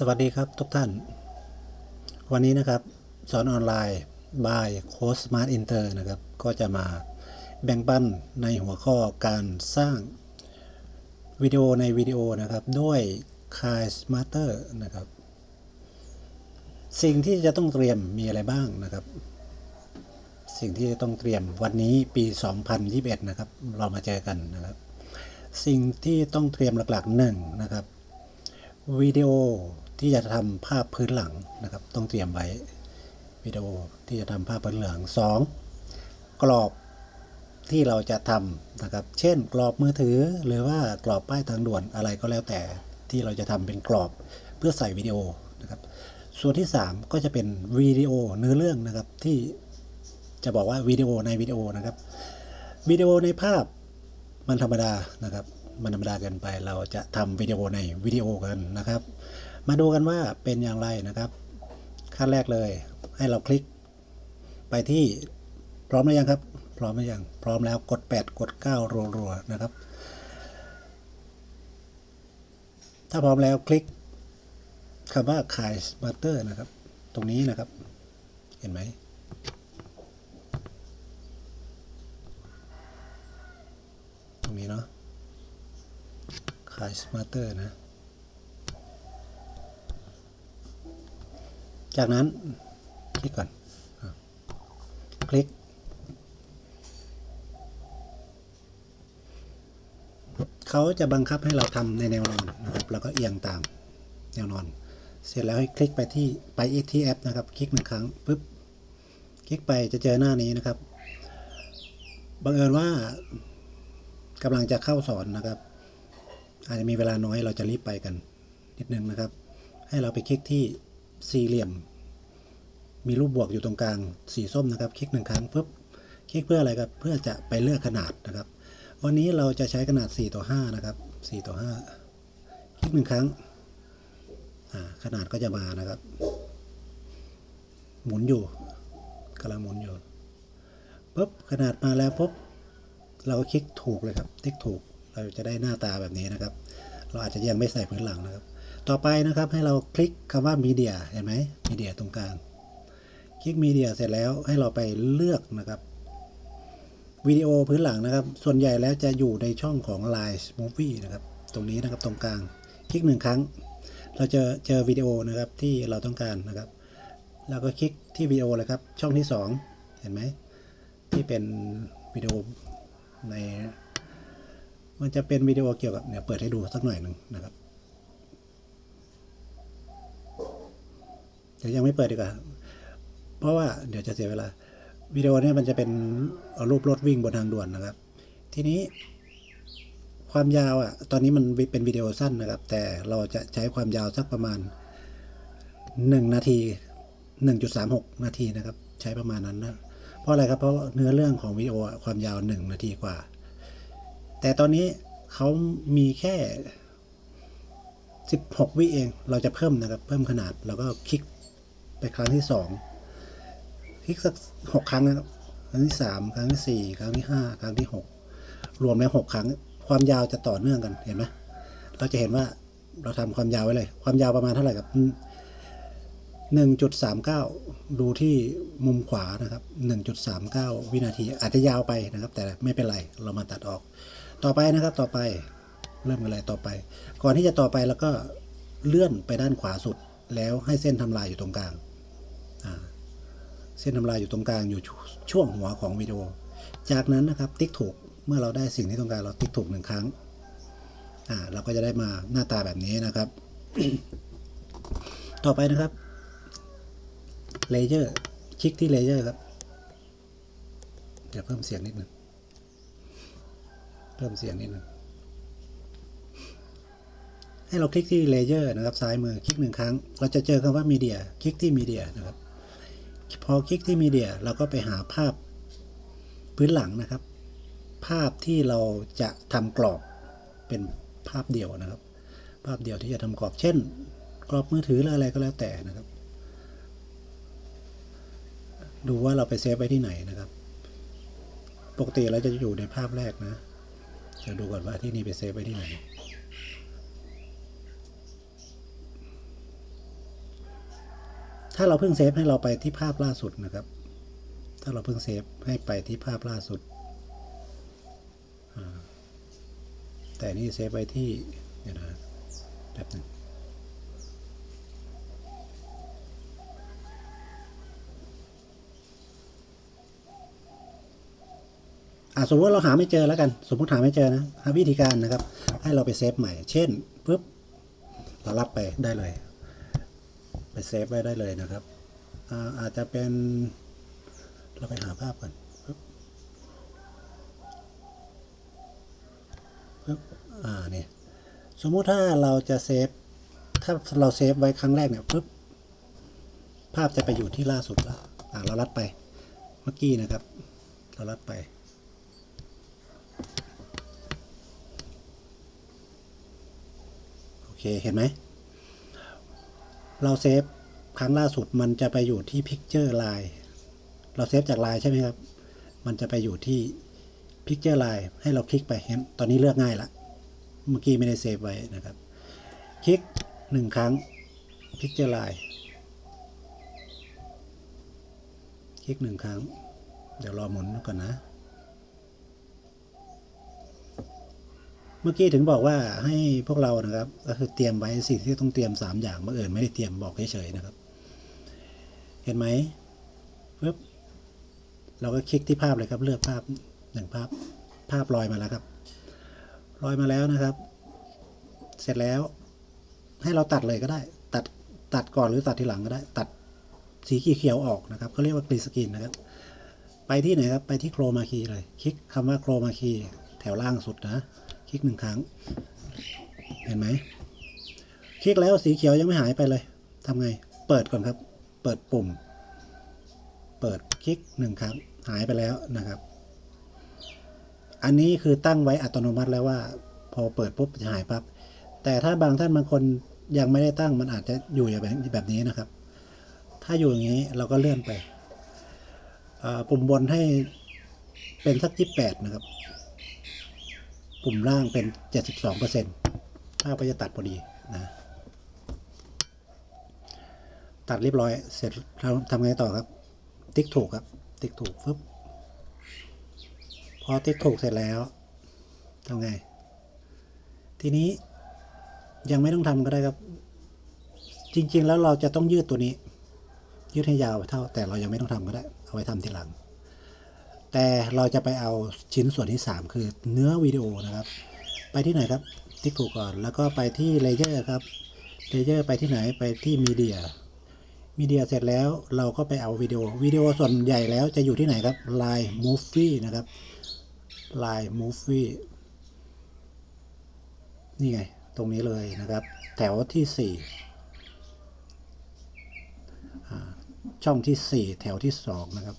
สวัสดีครับทุกท่าน วันนี้นะครับ สอนออนไลน์ by Coach Smart Inter นะครับ ก็จะมาแบ่งปันในหัวข้อการสร้างวิดีโอในวิดีโอนะครับ ด้วย k a i Smarter นะครับ สิ่งที่จะต้องเตรียมมีอะไรบ้างนะครับ สิ่งที่จะต้องเตรียมวันนี้ปี 2021 นะครับ เรามาเจอกันนะครับ สิ่งที่ต้องเตรียมหลักๆหนึ่งนะครับวิดีโอ ที่จะทำภาพพื้นหลังนะครับ ต้องเตรียมไว้วิดีโอที่จะทำภาพพื้นหลังสองกรอบที่เราจะทำนะครับ เช่น กรอบมือถือหรือว่ากรอบป้ายทางด่วนอะไรก็แล้วแต่ที่เราจะทำเป็นกรอบเพื่อใส่วิดีโอนะครับ ส่วนที่ 3 ก็จะเป็นวิดีโอเนื้อเรื่องนะครับที่จะบอกว่าวิดีโอในวิดีโอนะครับวิดีโอในภาพมันธรรมดานะครับ มันธรรมดาเกินไปเราจะทำวิดีโอในวิดีโอกันนะครับ มาดูกันว่าเป็นอย่างไรนะครับ ขั้นแรกเลย ให้เราคลิก ไปที่พร้อมหรือยังครับ พร้อมหรือยังพร้อมแล้วกด 8 กด 9 รัวๆนะครับ ถ้าพร้อมแล้วคลิกคำว่าขายสมาร์เตอร์นะครับ ตรงนี้นะครับ เห็นไหมตรงนี้เนาะขายสมาร์เตอร์นะ จากนั้นคลิกก่อนคลิก เขาจะบังคับให้เราทำในแนวนอนนะครับแล้วก็เอียงตามแนวนอน เสร็จแล้วให้คลิกไปที่ไปที่แอปนะครับ คลิกหนึ่งครั้งปุ๊บคลิกไปจะเจอหน้านี้นะครับบังเอิญว่ากำลังจะเข้าสอนนะครับ อาจจะมีเวลาน้อยเราจะรีบไปกันนิดนึงนะครับ ให้เราไปคลิกที่ สี่เหลี่ยม มีรูปบวกอยู่ตรงกลางสีส้มนะครับ คลิกหนึ่งครั้งปุ๊บคลิกเพื่ออะไรครับ เพื่อจะไปเลือกขนาดนะครับ วันนี้เราจะใช้ขนาด 4 ต่อ 5 นะครับ4ต่อ 5 คลิกหนึ่งครั้งขนาดก็จะมานะครับ หมุนอยู่กำลังหมุนอยู่ปุ๊บขนาดมาแล้วปุ๊บเราก็คลิกถูกเลยครับคลิกถูกเราจะได้หน้าตาแบบนี้นะครับ เราอาจจะยังไม่ใส่พื้นหลังนะครับ ต่อไปนะครับให้เราคลิกคำว่ามีเดียเห็นไหมมีเดียตรงกลาง คลิกมีเดียเสร็จแล้วให้เราไปเลือกนะครับวิดีโอพื้นหลังนะครับ ส่วนใหญ่แล้วจะอยู่ในช่องของ Line Movie นะครับ ตรงนี้นะครับตรงกลาง คลิกหนึ่งครั้ง เราจะเจอวิดีโอนะครับที่เราต้องการนะครับ แล้วก็คลิกที่วิดีโอเลยครับ ช่องที่ 2 เห็นไหม ที่เป็นวิดีโอใน มันจะเป็นวิดีโอเกี่ยวกับเนี่ยเปิดให้ดูสักหน่อยหนึ่งนะครับ เดี๋ยวยังไม่เปิดดีกว่า เพราะว่าเดี๋ยวจะเสียเวลา วิดีโอนี่มันจะเป็นรูปรถวิ่งบนทางด่วนนะครับ ทีนี้ ความยาวอะ ตอนนี้มันเป็นวิดีโอสั้นนะครับ แต่เราจะใช้ความยาวสักประมาณ 1 นาที 1.36 นาทีนะครับ ใช้ประมาณนั้นนะ เพราะอะไรครับ เพราะเนื้อเรื่องของวิดีโอความยาว 1 นาทีกว่า แต่ตอนนี้เขามีแค่ 16 วิเอง เราจะเพิ่มนะครับ เพิ่มขนาด แล้วก็คลิก ไปครั้งที่2คลิกสัก6ครั้งนะครับครั้งที่3ครั้งที่4ครั้งที่5ครั้งที่6รวมแล้ว6ครั้ง ความยาวจะต่อเนื่องกันเห็นไหมเราจะเห็นว่าเราทำความยาวไว้เลย ความยาวประมาณเท่าไหร่ครับ1.39ดูที่มุมขวานะครับ1.39วินาที อาจจะยาวไปนะครับ แต่ไม่เป็นไรเรามาตัดออก ต่อไปนะครับต่อไปเริ่มกันเลยต่อไป ก่อนที่จะต่อไปแล้วก็เลื่อนไปด้านขวาสุด แล้วให้เส้นทำลายอยู่ตรงกลาง เส้นทำลายอยู่ตรงกลางอยู่ช่วงหัวของวิดีโอ จากนั้นนะครับติ๊กถูกเมื่อเราได้สิ่งที่ต้องการเราติ๊กถูกหนึ่งครั้งอ่าเราก็จะได้มาหน้าตาแบบนี้นะครับ ต่อไปนะครับเลเยอร์คลิกที่เลเยอร์ครับเดี๋ยวเพิ่มเสียงนิดหนึ่งเพิ่มเสียงนิดหนึ่งให้เราคลิกที่เลเยอร์นะครับซ้ายมือคลิกหนึ่งครั้ง เราจะเจอคำว่ามีเดียคลิกที่มีเดียนะครับ พอคลิกที่มีเดียเราก็ไปหาภาพพื้นหลังนะครับ ภาพที่เราจะทำกรอบเป็นภาพเดียวนะครับ ภาพเดียวที่จะทำกรอบเช่น กรอบมือถือหรืออะไรก็แล้วแต่นะครับ ดูว่าเราไปเซฟไว้ที่ไหนนะครับ ปกติเราจะอยู่ในภาพแรกนะเดี๋ยวดูก่อนว่าที่นี่ไปเซฟไว้ที่ไหน ถ้าเราเพิ่งเซฟให้เราไปที่ภาพล่าสุดนะครับ ถ้าเราเพิ่งเซฟให้ไปที่ภาพล่าสุด แต่นี่เซฟไว้ที่เดี๋ยวนะแบบหนึงอะสมมติเราหาไม่เจอแล้วกัน สมมติหาไม่เจอนะหาวิธีการนะครับ ให้เราไปเซฟใหม่ เช่นปุ๊บเรารับไปได้เลย ไปเซฟไว้ได้เลยนะครับอาอาจจะเป็น เราไปหาภาพก่อนปึ๊บปึ๊บอ่านี่สมมุติถ้าเราจะเซฟถ้าเราเซฟไว้ครั้งแรกเนี่ยปึ๊บภาพจะไปอยู่ที่ล่าสุดแล้วอ่าเราลัดไปเมื่อกี้นะครับ เราลัดไปโอเคเห็นไหม เราเซฟครั้งล่าสุดมันจะไปอยู่ที่ Picture Line เราเซฟจาก Line ใช่ไหมครับ มันจะไปอยู่ที่ Picture Line ให้เราคลิกไปเห็นตอนนี้เลือกง่ายละ เมื่อกี้ไม่ได้เซฟไว้นะครับ คลิกหนึ่งครั้ง Picture Line คลิกหนึ่งครั้ง เดี๋ยวรอหมุนก่อนนะ เมื่อกี้ถึงบอกว่าให้พวกเรานะครับ ก็คือเตรียมไว้สิ่งที่ต้องเตรียม 3 อย่างเมื่อเอื่นไม่ได้เตรียมบอกเฉยๆนะครับ เห็นไหมปึ๊บเราก็คลิกที่ภาพเลยครับ เลือกภาพหนึ่งภาพภาพลอยมาแล้วครับลอยมาแล้วนะครับ เสร็จแล้ว ให้เราตัดเลยก็ได้ ตัดตัดก่อนหรือตัดทีหลังก็ได้ ตัดสีเขียวออกนะครับเขาเรียกว่ากรีสกรีนนะครับ ไปที่ไหนครับ ไปที่โครมาคีเลย คลิกคำว่าโครมาคีแถวล่างสุดนะ คลิกหนึ่งครั้ง เห็นไหม คลิกแล้วสีเขียวยังไม่หายไปเลยทำไง เปิดก่อนครับ เปิดปุ่ม เปิดคลิกหนึ่งครั้ง หายไปแล้วนะครับ อันนี้คือตั้งไว้อัตโนมัติแล้วว่า พอเปิดปุ๊บจะหายปั๊บ แต่ถ้าบางท่านบางคนยังไม่ได้ตั้งมันอาจจะอยู่อย่างแบบนี้นะครับ ถ้าอยู่อย่างนี้เราก็เลื่อนไป ปุ่มบนให้เป็นสักยี่แปดนะครับ ปุ่มล่างเป็น 72%ถ้าก็จะตัดพอดีนะ ตัดเรียบร้อย เสร็จเราทำไงต่อครับ ติ๊กถูกครับ ติ๊กถูกฟึบพอติ๊กถูกเสร็จแล้วทำไง ทีนี้ยังไม่ต้องทำก็ได้ครับ จริง ๆ แล้วเราจะต้องยืดตัวนี้ ยืดให้ยาวเท่า แต่เรายังไม่ต้องทำก็ได้ เอาไว้ทำทีหลัง แต่เราจะไปเอาชิ้นส่วนที่ 3 คือเนื้อวิดีโอนะครับ ไปที่ไหนครับติ๊กถูกก่อน แล้วก็ไปที่เลเยอร์ครับเลเยอร์ไปที่ไหนไปที่มีเดียมีเดียเสร็จแล้วเราก็ไปเอาวิดีโอวิดีโอส่วนใหญ่แล้วจะอยู่ที่ไหนครับ Line Movie นะครับ Line Movie นี่ไง ตรงนี้เลยนะครับ แถวที่4อ่ช่องที่ 4 แถวที่ 2 นะครับ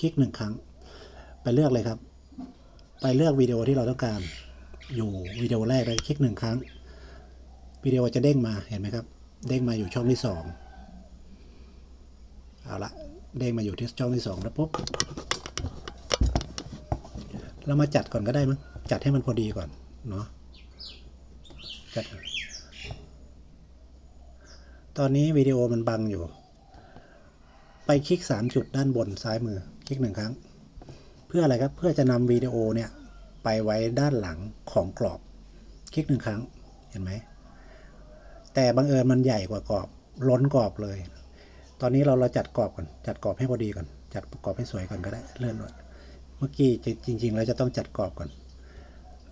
คลิกหนึ่งครั้ง ไปเลือกเลยครับ ไปเลือกวิดีโอที่เราต้องการ อยู่วิดีโอแรกเลยคลิกหนึ่งครั้งวิดีโอจะเด้งมาเห็นไหมครับ เด้งมาอยู่ช่องที่สองเอาละเด้งมาอยู่ที่ช่องที่สองแล้วปุ๊บเรามาจัดก่อนก็ได้มั้งจัดให้มันพอดีก่อนเนาะจัดตอนนี้วิดีโอมันบังอยู่ ไปคลิกสามจุดด้านบนซ้ายมือ คลิกหนึ่งครั้ง พื่ออะไรครับ เพื่อจะนำวิดีโอเนี่ยไปไว้ด้านหลังของกรอบ คลิกหนึ่งครั้ง เห็นไหม แต่บังเอิญมันใหญ่กว่ากรอบ ล้นกรอบเลย ตอนนี้เราเราจัดกรอบก่อน จัดกรอบให้พอดีก่อน จัดกรอบให้สวยก่อนก็ได้ เลื่อนหน่อยเมื่อกี้จริงๆเราจะต้องจัดกรอบก่อน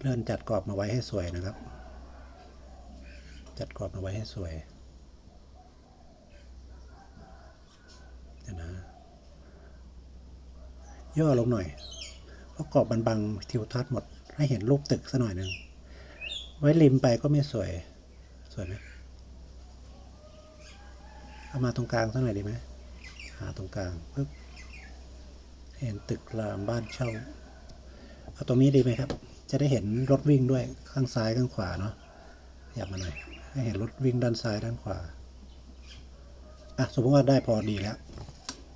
เลื่อนจัดกรอบมาไว้ให้สวยนะครับ จัดกรอบมาไว้ให้สวยเดี๋ยวนะ ย่อลงหน่อยเพราะกรอบมันบังทิวทัศน์หมด ให้เห็นรูปตึกซะหน่อยหนึ่ง ไว้ริมไปก็ไม่สวย สวยไหมเอามาตรงกลางสักหน่อยดีไหมหาตรงกลางปึ๊บเห็นตึกรามบ้านเช่าเอาตรงนี้ดีไหมครับ จะได้เห็นรถวิ่งด้วยข้างซ้ายข้างขวาเนาะอยากมาหน่อยให้เห็นรถวิ่งด้านซ้ายด้านขวาอะสมมติว่าได้พอดีแล้ว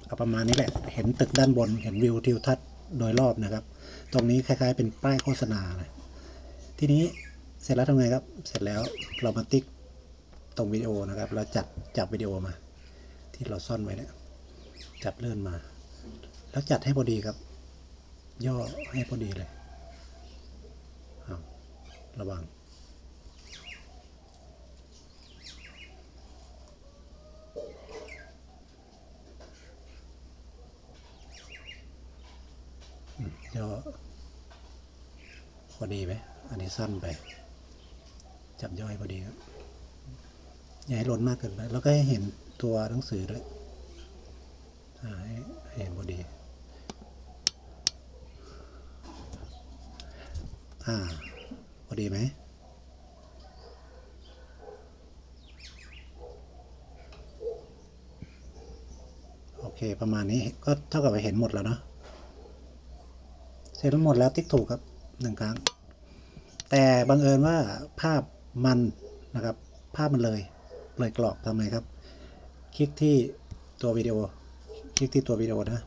เอาประมาณนี้แหละ เห็นตึกด้านบน เห็นวิวทิวทัศน์โดยรอบนะครับ ตรงนี้คล้าย ๆ เป็นป้ายโฆษณาเลยทีนี้เสร็จแล้วทำไงครับ เสร็จแล้วเรามาติ๊กตรงวิดีโอนะครับ เราจัดจับวิดีโอมา ที่เราซ่อนไว้เนี่ย จับเลื่อนมา แล้วจัดให้พอดีครับ ย่อให้พอดีเลยระวัง ย่อพอดีไหมอันนี้สั้นไป จับย่อยพอดีครับอย่าให้ล้นมากเกินไป แล้วก็ให้เห็นตัวหนังสือด้วยอ่าให้เห็นพอดี อ่า พอดีไหมโอเค ประมาณนี้ก็เท่ากับว่าเห็นหมดแล้วเนาะ เสร็จหมดแล้วติ๊กถูกครับหนึ่งครั้ง แต่บังเอิญว่าภาพมันนะครับ ภาพมันเลยเลยกรอบทำไงครับ คลิกที่ตัววิดีโอ คลิกที่ตัววิดีโอนะ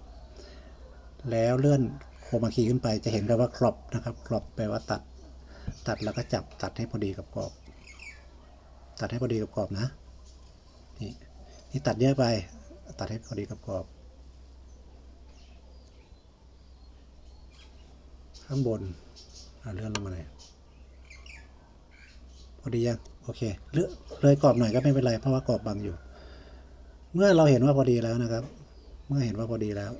แล้วเลื่อนโคมาคีขึ้นไปจะเห็นกันว่าครอบนะครับครอบแปลว่าตัด ตัดแล้วก็จับตัดให้พอดีกับกรอบ ตัดให้พอดีกับกรอบนะนี่นี่ตัดเยอะไป ตัดให้พอดีกับกรอบ ข้างบนเลื่อนลงมาเลยพอดียังโอเคเลือเลยกรอบหน่อยก็ไม่เป็นไรเพราะว่ากรอบบังอยู่ เมื่อเราเห็นว่าพอดีแล้วนะครับ เมื่อเห็นว่าพอดีแล้ว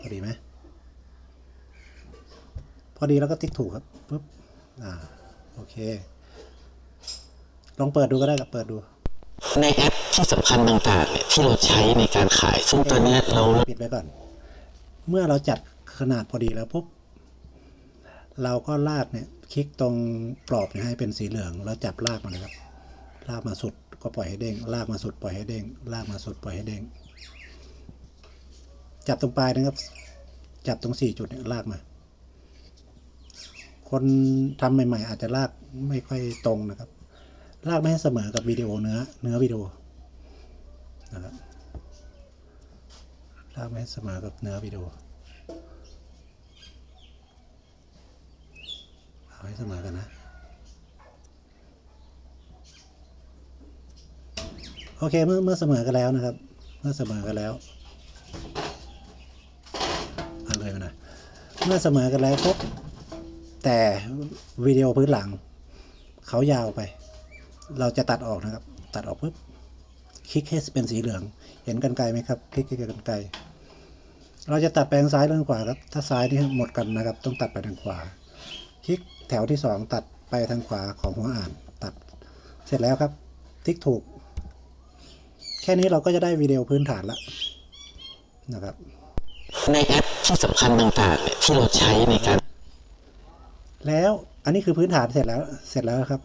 พอดีไหมพอดีแล้วก็ติ๊กถูกครับปุ๊บอ่าโอเค ลองเปิดดูก็ได้ครับเปิดดู ในแอปที่สำคัญต่างๆเนี่ยที่เราใช้ในการขาย ซึ่งตอนนี้เราปิดไว้ก่อน เมื่อเราจัดขนาดพอดีแล้วปุ๊บเราก็ลากเนี่ยคลิกตรงกรอบให้เป็นสีเหลือง แล้วจับลากมาเลยครับ ลากมาสุดก็ปล่อยให้เด้ง ลากมาสุดปล่อยให้เด้ง ลากมาสุดปล่อยให้เด้ง จับตรงปลายนะครับ จับตรงสี่จุดเนี่ยลากมา คนทำใหม่ ๆ อาจจะลากไม่ค่อยตรงนะครับ ลากไม่ให้เสมอกับวิดีโอเนื้อเนื้อวิดีโอนะครับลากไม่ให้เสมอกับเนื้อวิดีโอเอาให้เสมอกันนะโอเคเมื่อเมื่อเสมอกันแล้วนะครับ เมื่อเสมอกันแล้วเอาเลยน่อยเมื่อเสมอกันแล้วปุ๊บแต่วิดีโอพื้นหลัง เขายาวไป เราจะตัดออกนะครับ ตัดออกปุ๊บคลิกให้เป็นสีเหลือง เห็นกันไกลไหมครับ คลิกให้กันไกลเราจะตัดไปทางซ้ายหรือทางขวาครับ ถ้าซ้ายนี่หมดกันนะครับ ต้องตัดไปทางขวา คลิกแถวที่สองตัดไปทางขวาของหัวอ่าน ตัด เสร็จแล้วครับ ติ๊กถูก แค่นี้เราก็จะได้วิดีโอพื้นฐานแล้วนะครับ ในแอปที่สำคัญต่างๆเนี่ยที่เราใช้ในการ แล้วอันนี้คือพื้นฐานเสร็จแล้ว เสร็จแล้วครับ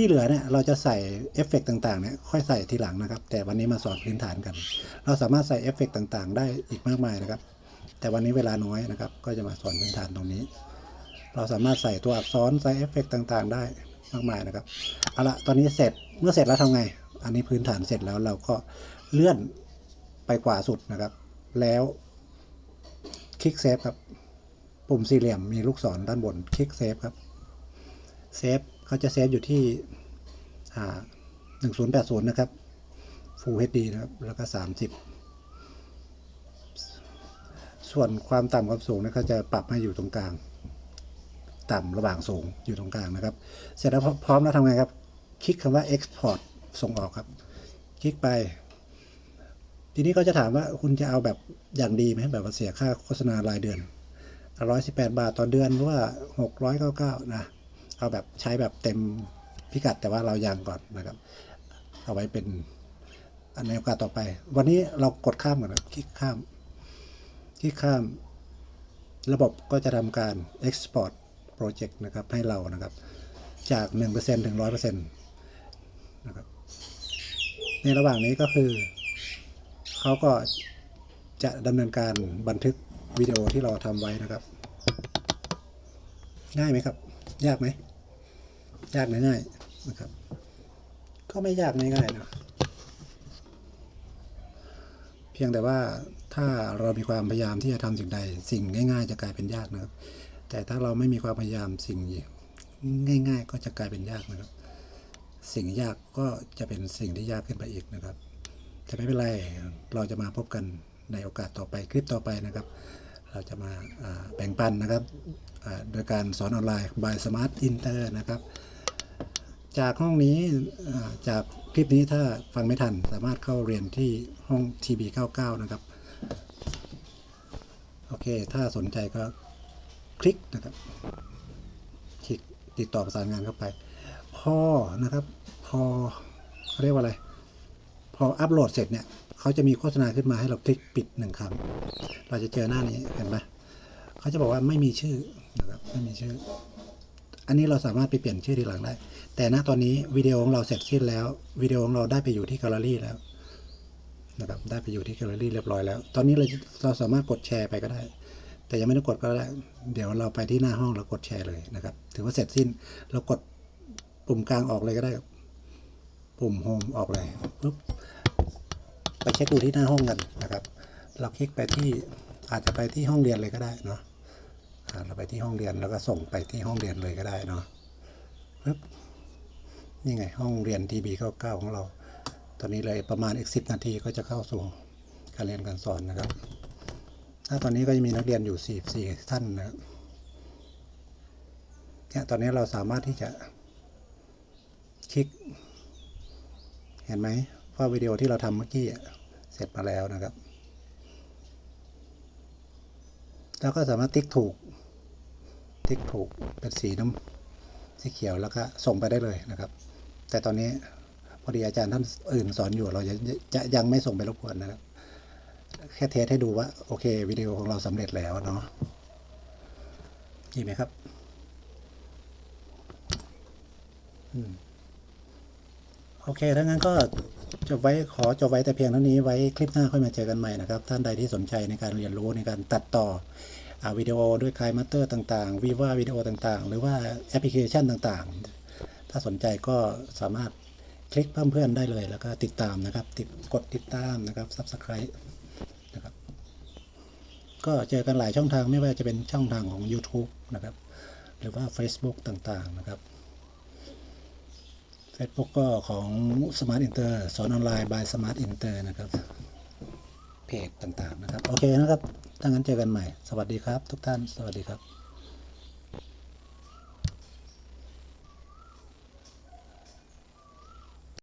ที่เหลือเนี่ยเราจะใส่เอฟเฟกต์ต่างๆเนี่ยค่อยใส่ทีหลังนะครับ แต่วันนี้มาสอนพื้นฐานกัน เราสามารถใส่เอฟเฟกต์ต่างๆ ได้อีกมากมายนะครับ แต่วันนี้เวลาน้อยนะครับ ก็จะมาสอนพื้นฐานตรงนี้ เราสามารถใส่ตัวอักษรใส่เอฟเฟกต์ต่างๆ ได้มากมายนะครับเอาละตอนนี้เสร็จเมื่อเสร็จแล้วทำไง อันนี้พื้นฐานเสร็จแล้วเราก็เลื่อนไปกว่าสุดนะครับ แล้วคลิกเซฟครับ ปุ่มสี่เหลี่ยมมีลูกศรด้านบนคลิกเซฟครับเซฟ เขาจะเซฟอยู่ที่หนึ่งศูนย์แปดศูนย์นะครับ Full HD นะครับ แล้วก็สามสิบส่วนความต่ำความสูงนี่ยเขาจะปรับให้อยู่ตรงกลาง ต่ำระหว่างสูงอยู่ตรงกลางนะครับ เสร็จแล้วพร้อมแล้วทำไงครับ คลิกคำว่า export ส่งออกครับ คลิกไป ทีนี้ก็จะถามว่าคุณจะเอาแบบอย่างดีไหมแบบว่าเสียค่าโฆษณา รายเดือนร้อยสิบแปดบาทต่อเดือนหรือว่าหกร้อยเก้าเก้านะ เอาแบบใช้แบบเต็มพิกัดแต่ว่าเรายังก่อนนะครับ เอาไว้เป็นอันในโอกาสต่อไป วันนี้เรากดข้ามก่อนนะคลิกข้ามคลิกข้าม ระบบก็จะทำการ export project นะครับ ให้เรานะครับ จาก 1%ถึง 100%นะครับในระหว่างนี้ก็คือเขาก็จะดำเนินการบันทึกวิดีโอที่เราทำไว้นะครับ ง่ายไหมครับ ยากไหม ยากง่ายนะครับ ก็ไม่ยากง่ายนะเพียงแต่ว่าถ้าเรามีความพยายามที่จะทำสิ่งใด สิ่งง่าย ๆ จะกลายเป็นยากนะครับ แต่ถ้าเราไม่มีความพยายามสิ่งง่าย ๆ ก็จะกลายเป็นยากนะครับ สิ่งยากก็จะเป็นสิ่งที่ยากขึ้นไปอีกนะครับแต่ไม่เป็นไร เราจะมาพบกันในโอกาสต่อไปคลิปต่อไปนะครับ เราจะมาแบ่งปันนะครับโดยการสอนออนไลน์ by Smart Inter นะครับ จากห้องนี้จากคลิปนี้ถ้าฟังไม่ทันสามารถเข้าเรียนที่ห้อง TB99 นะครับ โอเค ถ้าสนใจก็คลิกนะครับ คลิกติดต่อประสานงานเข้าไป พอนะครับ พอเขาเรียกว่าอะไร พออัปโหลดเสร็จเนี่ยเขาจะมีโฆษณาขึ้นมาให้เราคลิกปิดหนึ่งครั้ง เราจะเจอหน้านี้เห็นไหมเขาจะบอกว่าไม่มีชื่อนะครับไม่มีชื่อ อันนี้เราสามารถไปเปลี่ยนชื่อทีหลังได้ แต่ณตอนนี้วิดีโอของเราเสร็จสิ้นแล้ววิดีโอของเราได้ไปอยู่ที่แกลเลอรี่แล้วนะครับได้ไปอยู่ที่แกลเลอรี่เรียบร้อยแล้ว ตอนนี้เราเราสามารถกดแชร์ไปก็ได้ แต่ยังไม่ต้องกดก็ได้ เดี๋ยวเราไปที่หน้าห้องเรากดแชร์เลยนะครับ ถือว่าเสร็จสิ้นเรากดปุ่มกลางออกเลยก็ได้ ปุ่มโฮมออกเลยปุ๊บไปเช็คดูที่หน้าห้องกันนะครับ เราคลิกไปที่อาจจะไปที่ห้องเรียนเลยก็ได้เนาะ เราไปที่ห้องเรียนแล้วก็ส่งไปที่ห้องเรียนเลยก็ได้เนาะปึ๊บนี่ไงห้องเรียน TB 99ของเรา ตอนนี้เลยประมาณอีก10นาทีก็จะเข้าสู่การเรียนการสอนนะครับ ถ้าตอนนี้ก็จะมีนักเรียนอยู่44ท่านนะครับเนี่ยตอนนี้เราสามารถที่จะคลิก เห็นไหมว่าวิดีโอที่เราทำเมื่อกี้เสร็จมาแล้วนะครับ แล้วก็สามารถติ๊กถูก ติ๊กถูกเป็นสีน้ำสีเขียวแล้วก็ส่งไปได้เลยนะครับ แต่ตอนนี้พอดีอาจารย์ท่านอื่นสอนอยู่เราจะจะยังไม่ส่งไปรบกวนนะครับ แค่เทสให้ดูว่าโอเควิดีโอของเราสำเร็จแล้วเนาะดีไหมครับอโอเค ถ้างั้นก็จบไว้ขอจบไว้แต่เพียงเท่านี้ไว้คลิปหน้าค่อยมาเจอกันใหม่นะครับ ท่านใดที่สนใจในการเรียนรู้ในการตัดต่อ วิดีโอด้วยคลายมัตเตอร์ต่างๆวีว่าวิดีโอต่างๆ หรือว่าแอปพลิเคชันต่างๆ ถ้าสนใจก็สามารถคลิกเพิ่มเพื่อนได้เลยแล้วก็ติดตามนะครับ ติดกดติดตามนะครับ Subscribe นะครับ ก็เจอกันหลายช่องทางไม่ว่าจะเป็นช่องทางของ YouTube นะครับ หรือว่า Facebook ต่างๆนะครับ Facebook ก็ของ Smart Inter สอนออนไลน์ by Smart Inter นะครับ เพจต่างๆนะครับ โอเคนะครับ ถ้างั้นเจอกันใหม่ สวัสดีครับ ทุกท่าน สวัสดีครับ